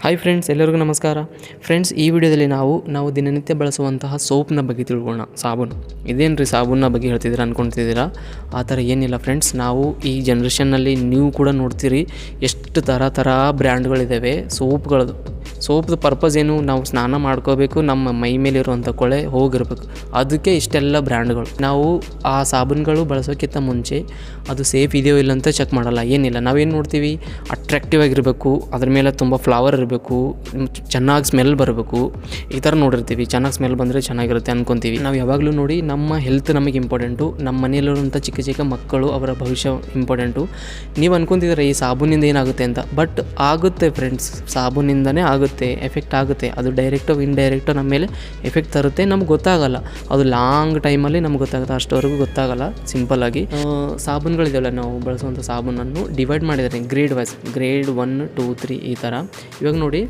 Hi friends ಎಲ್ಲರಿಗೂ ನಮಸ್ಕಾರ. Friends ಈ ವಿಡಿಯೋದಲ್ಲಿ ನಾವು ನಾವು ದಿನನಿತ್ಯ ಬಳಸುವಂತಹ ಸೋಪ್ನ ಬಗ್ಗೆ ತಿಳ್ಕೊಳ್ಳೋಣ. ಸಾಬೂನು. ಇದೇನು ರೀ ಸಾಬೂನ ಬಗ್ಗೆ ಹೇಳ್ತಿದ್ದೀರಾ ಅಂದ್ಕೊಳ್ತಿದ್ದೀರಾ ಆ ಥರ ಏನಿಲ್ಲ ಫ್ರೆಂಡ್ಸ್ ನಾವು ಈ ಜನ್ರೇಷನ್ನಲ್ಲಿ ನೀವು ಕೂಡ ನೋಡ್ತೀರಿ, ಎಷ್ಟು ಥರ ಥರ ಬ್ರ್ಯಾಂಡ್ಗಳಿದ್ದಾವೆ ಸೋಪ್ಗಳದು. ಸೋಪ್ದು ಪರ್ಪಸ್ ಏನು ನಾವು ಸ್ನಾನ ಮಾಡ್ಕೋಬೇಕು, ನಮ್ಮ ಮೈ ಮೇಲಿರುವಂಥ ಕೊಳೆ ಹೋಗಿರ್ಬೇಕು. ಅದಕ್ಕೆ ಇಷ್ಟೆಲ್ಲ ಬ್ರ್ಯಾಂಡ್ಗಳು ನಾವು ಆ ಸಾಬೂನುಗಳು ಬಳಸೋಕ್ಕಿಂತ ಮುಂಚೆ ಅದು ಸೇಫ್ ಇದೆಯೋ ಇಲ್ಲ ಅಂತ ಚೆಕ್ ಮಾಡಲ್ಲ. ಏನಿಲ್ಲ. ನಾವೇನು ನೋಡ್ತೀವಿ? ಅಟ್ರಾಕ್ಟಿವ್ ಆಗಿರಬೇಕು, ಅದ್ರ ಮೇಲೆ ತುಂಬ ಫ್ಲವರ್ ಇರಬೇಕು, ಚೆನ್ನಾಗಿ ಸ್ಮೆಲ್ ಬರಬೇಕು. ಈ ಥರ ನೋಡಿರ್ತೀವಿ. ಚೆನ್ನಾಗಿ ಸ್ಮೆಲ್ ಬಂದರೆ ಚೆನ್ನಾಗಿರುತ್ತೆ ಅಂದ್ಕೊತೀವಿ ನಾವು ಯಾವಾಗಲೂ ನೋಡಿ ನಮ್ಮ ಹೆಲ್ತ್ ನಮಗೆ ಇಂಪಾರ್ಟೆಂಟು ನಮ್ಮ ಮನೆಯಲ್ಲಿರುವಂಥ ಚಿಕ್ಕ ಚಿಕ್ಕ ಮಕ್ಕಳು ಅವರ ಭವಿಷ್ಯ ಇಂಪಾರ್ಟೆಂಟು ನೀವು ಅನ್ಕೊತಿದ್ದೀರ ಈ ಸಾಬೂನಿಂದ ಏನಾಗುತ್ತೆ ಅಂತ? ಬಟ್ ಆಗುತ್ತೆ ಫ್ರೆಂಡ್ಸ್ ಸಾಬೂನಿಂದನೇ ಆಗುತ್ತೆ. ಎಫೆಕ್ಟ್ ಆಗುತ್ತೆ. ಅದು ಡೈರೆಕ್ಟೋ ಇನ್ಡೈರೆಕ್ಟೋ ನಮ್ಮ ಮೇಲೆ ಎಫೆಕ್ಟ್ ತರುತ್ತೆ. ನಮ್ಗೆ ಗೊತ್ತಾಗಲ್ಲ. ಅದು ಲಾಂಗ್ ಟೈಮಲ್ಲಿ ನಮ್ಗೆ ಗೊತ್ತಾಗುತ್ತೆ ಅಷ್ಟವರೆಗೂ ಗೊತ್ತಾಗಲ್ಲ. ಸಿಂಪಲ್ಲಾಗಿ ಸಾಬೂನುಗಳಿದೆಯಲ್ಲ ನಾವು ಬಳಸುವಂಥ ಸಾಬೂನನ್ನು ಡಿವೈಡ್ ಮಾಡಿದ್ದಾರೆ grade wise grade one two three ಈ ಥರ. ಇವಾಗ ನೋಡಿ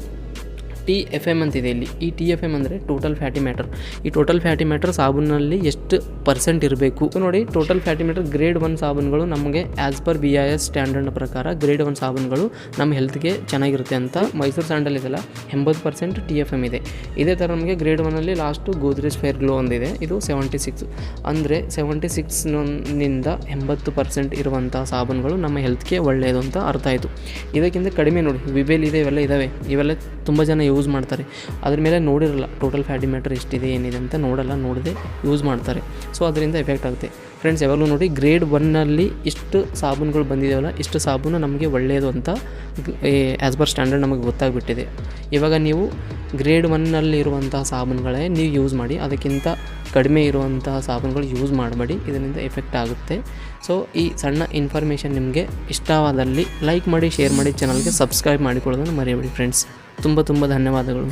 ಟಿ ಎಫ್ ಎಂ ಅಂತಿದೆ ಇಲ್ಲಿ. ಈ ಟಿ ಎಫ್ ಎಂ ಅಂದರೆ ಟೋಟಲ್ ಫ್ಯಾಟಿ ಮ್ಯಾಟರ್ ಈ ಟೋಟಲ್ ಫ್ಯಾಟಿ ಮ್ಯಾಟರ್ ಸಾಬೂನಲ್ಲಿ ಎಷ್ಟು ಪರ್ಸೆಂಟ್ ಇರಬೇಕು? ನೋಡಿ total fatty matter grade one ಸಾಬೂನುಗಳು ನಮಗೆ as per B I S standard ಪ್ರಕಾರ ಗ್ರೇಡ್ ಒನ್ ಸಾಬೂನುಗಳು ನಮ್ಮ ಹೆಲ್ತ್ಗೆ ಚೆನ್ನಾಗಿರುತ್ತೆ ಅಂತ ಮೈಸೂರು ಸ್ಯಾಂಡಲ್ ಇದೆಲ್ಲ ಎಂಬತ್ತು ಪರ್ಸೆಂಟ್ ಟಿ ಎಫ್ ಎಂ ಇದೆ. ಇದೇ ಥರ ನಮಗೆ ಗ್ರೇಡ್ ಒನ್ನಲ್ಲಿ ಲಾಸ್ಟು ಗೋದ್ರೇಜ್ ಫೇರ್ ಗ್ಲೋ ಒಂದಿದೆ. ಇದು ಸೆವೆಂಟಿ ಸಿಕ್ಸ್ ಅಂದರೆ ಸೆವೆಂಟಿ ಸಿಕ್ಸ್ನಿಂದ ಎಂಬತ್ತು ಪರ್ಸೆಂಟ್ ಇರುವಂಥ ಸಾಬೂನುಗಳು ನಮ್ಮ ಹೆಲ್ತ್ಗೆ ಒಳ್ಳೆಯದು ಅಂತ ಅರ್ಥ ಆಯಿತು. ಇದಕ್ಕಿಂತ ಕಡಿಮೆ ನೋಡಿ, ವಿಬೇಲ್ ಇದೆ ಇವೆಲ್ಲ ಇದ್ದಾವೆ? ಇವೆಲ್ಲ ತುಂಬ ಜನ ಯೂಸ್ ಮಾಡ್ತಾರೆ. ಅದ್ರ ಮೇಲೆ ನೋಡಿರಲ್ಲ ಟೋಟಲ್ ಫ್ಯಾಟಿ ಮ್ಯಾಟರ್ ಎಷ್ಟಿದೆ, ಏನಿದೆ ಅಂತ ನೋಡಲ್ಲ, ನೋಡದೆ ಯೂಸ್ ಮಾಡ್ತಾರೆ. ಸೊ ಅದರಿಂದ ಎಫೆಕ್ಟ್ ಆಗುತ್ತೆ. ಫ್ರೆಂಡ್ಸ್ ಯಾವಾಗಲೂ ನೋಡಿ ಗ್ರೇಡ್ ಒನ್ನಲ್ಲಿ ಇಷ್ಟು ಸಾಬೂನುಗಳು ಬಂದಿದ್ದಾವಲ್ಲ, ಇಷ್ಟು ಸಾಬೂನು ನಮಗೆ ಒಳ್ಳೆಯದು ಅಂತ ಆ್ಯಸ್ ಪರ್ ಸ್ಟ್ಯಾಂಡರ್ಡ್ ನಮಗೆ ಗೊತ್ತಾಗ್ಬಿಟ್ಟಿದೆ. ಇವಾಗ ನೀವು ಗ್ರೇಡ್ ಒನ್ನಲ್ಲಿರುವಂತಹ ಸಾಬೂನುಗಳೇ ನೀವು ಯೂಸ್ ಮಾಡಿ, ಅದಕ್ಕಿಂತ ಕಡಿಮೆ ಇರುವಂತಹ ಸಾಬೂನುಗಳು ಯೂಸ್ ಮಾಡಬೇಡಿ. ಇದರಿಂದ ಎಫೆಕ್ಟ್ ಆಗುತ್ತೆ. ಸೊ ಈ ಸಣ್ಣ ಇನ್ಫಾರ್ಮೇಷನ್ ನಿಮಗೆ ಇಷ್ಟವಾದಲ್ಲಿ ಲೈಕ್ ಮಾಡಿ ಶೇರ್ ಮಾಡಿ ಚಾನಲ್ಗೆ ಸಬ್ಸ್ಕ್ರೈಬ್ ಮಾಡಿಕೊಳ್ಳೋದನ್ನು ಮರೆಯಬೇಡಿ ಫ್ರೆಂಡ್ಸ್ ತುಂಬ ತುಂಬ ಧನ್ಯವಾದಗಳು.